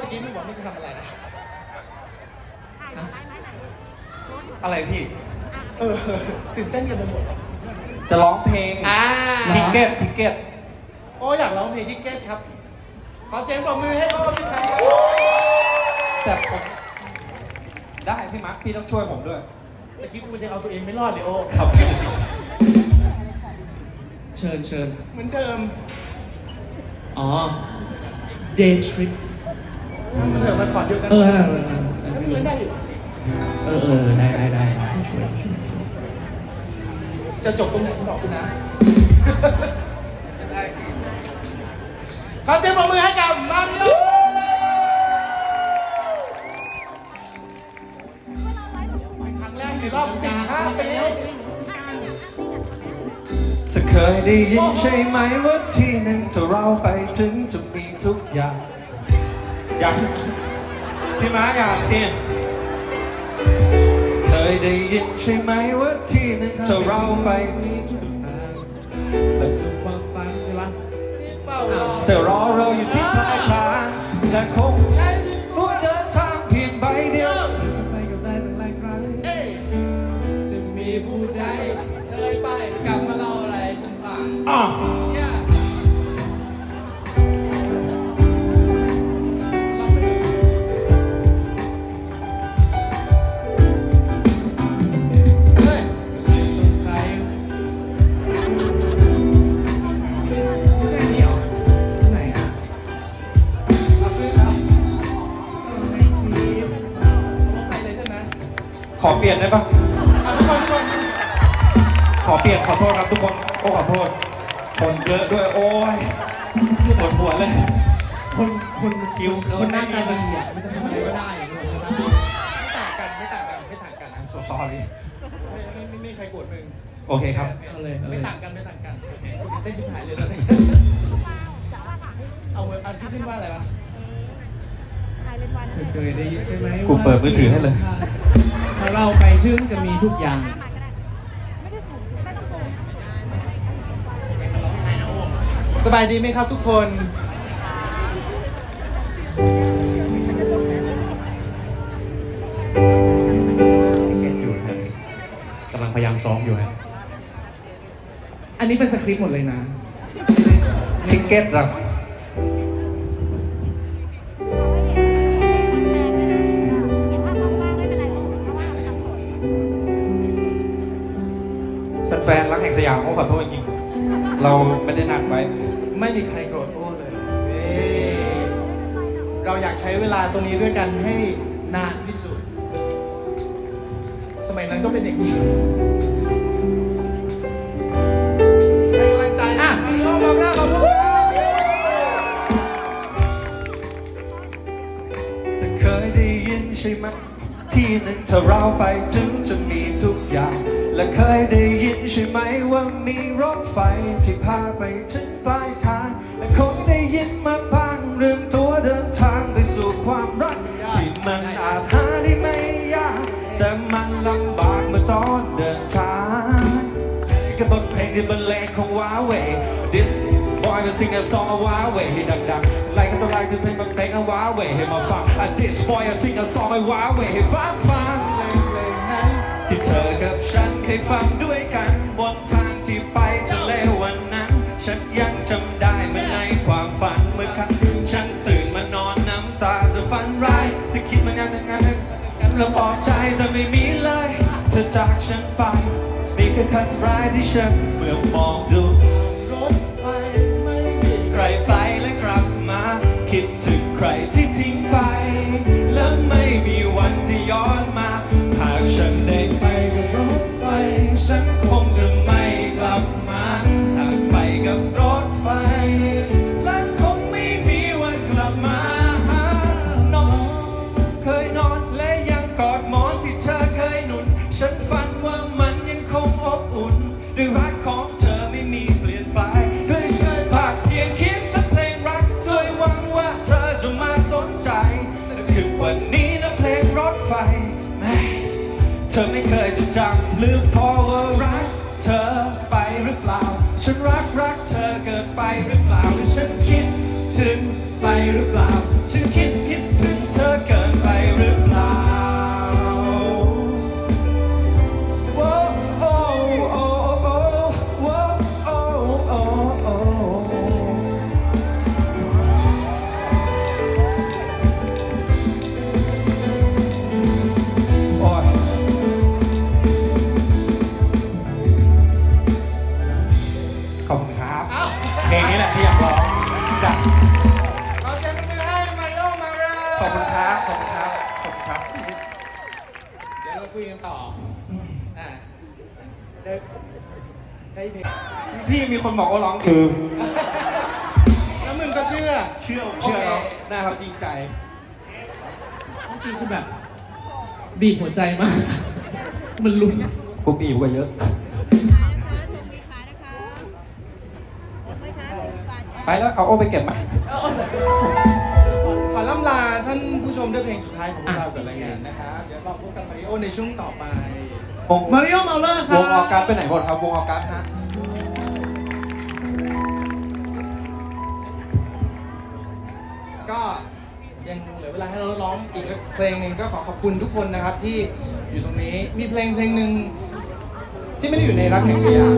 ตะกี้มึงบอกมึงจะทำอะไรนะอะไรพี่ เออตื่นเต้นกันไปหมดจะร้องเพลงอ่าทิกเก็ตทิกเก็ตโอ้อยากร้องเพลงทิกเก็ตครับ ขอเสียงปรบมือให้โอ้พี่ชายแต่ผมได้พี่มาร์คพี่ต้องช่วยผมด้วยตะกี้กูจะเอาตัวเองไม่รอดเลยโอ้ครับ เชิญเชิญเหมือนเดิม อ๋อ day trip ทำมันเถอะมาขอดเดียวกันเออเออเออเออแล้วเงินได้อยู่เออเออได้ได้ได้ได้ช่วยจะจบตรงไหนบอกกูนะขอเสียงปรบมือให้กับมาริโอครั้งแรกในรอบ15ปีจะเคยได้ยินใช่ไหมว่าที่หนึ่งถ้าเราไปถึงจะมีทุกอย่าง อย่างพี่มาร์คอยากเทียนเคยได้ยินใช่ไหมว่าที่หนึ่งถ้าเราไปมีทุกทางไปสู่ความฝันใช่ปะที่เฝ้ารอจะรอเราอยู่ที่ปลายทางและค ลี่ยนได้ปะเอาทุกคนทุกคนขอเปลี่ยนขอโทษครับทุกคนโอ้ขอโทษคนเยอะด้วยโอ้ยปวดหัวเลยคนคนคิวเขาคนหน้าตาดีอะมันจะทำอะไรก็ได้อย่างเงี้ยใช่ปะไม่ต่างกันไม่ต่างกันไม่ต่างกัน I'm so sorry ไม่ไม่ไม่ไม่มีใครโกรธมึงโอเคครับ เอาเลยเอาเลไม่ยต่างกันไม่ต่างกันเต้นชิบหายเลยแล้วเอาเว้ยอันที่ขึ้นว่าอะไรวะ เคยได้ยินใช่ไหมกูเปิดมือถือให้เลยถ้า เราไปถึงจะมีทุกอย่างไม่ได้สูงไม่ต้องสูงสบายดีไหมครับทุกคนเก็ตอยู่ครับกำลังพยายามซ้อมอยู่ครับอันนี้เป็นสคริปต์หมดเลยนะทิกเก็ตครับ แฟนรักแห่งสยามเขาขอโทษจริงๆเราไม่ได้นัดไว้ ไม่มีใครโกรธโอ้เลยเอ้ยเราอยากใช้เวลาตรงนี้ด้วยกันให้นานที่สุด สมัยนั้นก็เป็นอย่างนี้ ที่หนึ่งถ้าเราไปถึงจะมีทุกอย่าง และเคยได้ยินใช่ไหมว่ามีรถไฟที่พาไปถึงปลายทาง และคงได้ยินมาบ้างเรื่องตัวเดินทางไปสู่ความรัก ที่มันอาจหาได้ไม่ยาก แต่มันลำบากเมื่อตอนเดินทางกับบทเพลงที่บรรเลงของว้าเว This will sing a song เอาว้าเวให้ดังๆไล่กันตัวไล่คือเพลงบางเพลงเอาว้าเวให้มาฟัง And this boy I sing a song ให้ว้าเวให้ฟังฟังเพลงนั้นที่เธอกับฉันเคยฟังด้วยกันบนทางที่ไปทะเลวันนั้น ฉันยังจำได้เมื่อในความฝันเมื่อครั้งฉันตื่นมานอนน้ำตาจะฝันร้ายถ้าคิดมันยังจะงานกันแล้วปลอบใจแต่ไม่มีเลยเธอจากฉันไปนี่คือครั้งแรกที่ฉันเมื่อมองดู ใครที่ทิ้งไปแล้วไม่ ธอไม่เคยจะจำหรือพอว่ารัก เธอไปหรือเปล่า ฉันรักรักเธอเกิดไปหรือเปล่าหรือฉันคิดถึงไปหรือเปล่า ฉันคิด เพลงนี้แหละที่อยากร้องจ้ะขอเสียงปรบมือให้ไมโลมาเรลขอบคุณครับ ขอบคุณครับ ขอบคุณครับ เดี๋ยวเราคุยกันต่อ อ่าเด้เพลงพี่มีคนบอกว่าร้องคือ แล้วมึงก็เชื่อ เชื่อเชื่อหน้าเขาจริงใจ เมื่อกี้คือแบบบีบหัวใจมาก มันลุ้นวกอีกกว่าเยอะ ไปแล้วเอาโอ้ไปเก็บมา ขอล่ำลาท่านผู้ชมด้วยเพลงสุดท้ายของพวกเรากับรายงานนะครับ เดี๋ยวเราพบกับมาริโอในช่วงต่อไป วงมาริโอเมาเลอร์ครัวงออกัสไปไหนหมดครับวงออกัสฮะ ก็ยังเหลือเวลาให้เราร้องอีกสักเพลงหนึ่งก็ขอขอบคุณทุกคนนะครับที่อยู่ตรงนี้ มีเพลงเพลงหนึ่งที่ไม่ได้อยู่ในรักแห่งชายา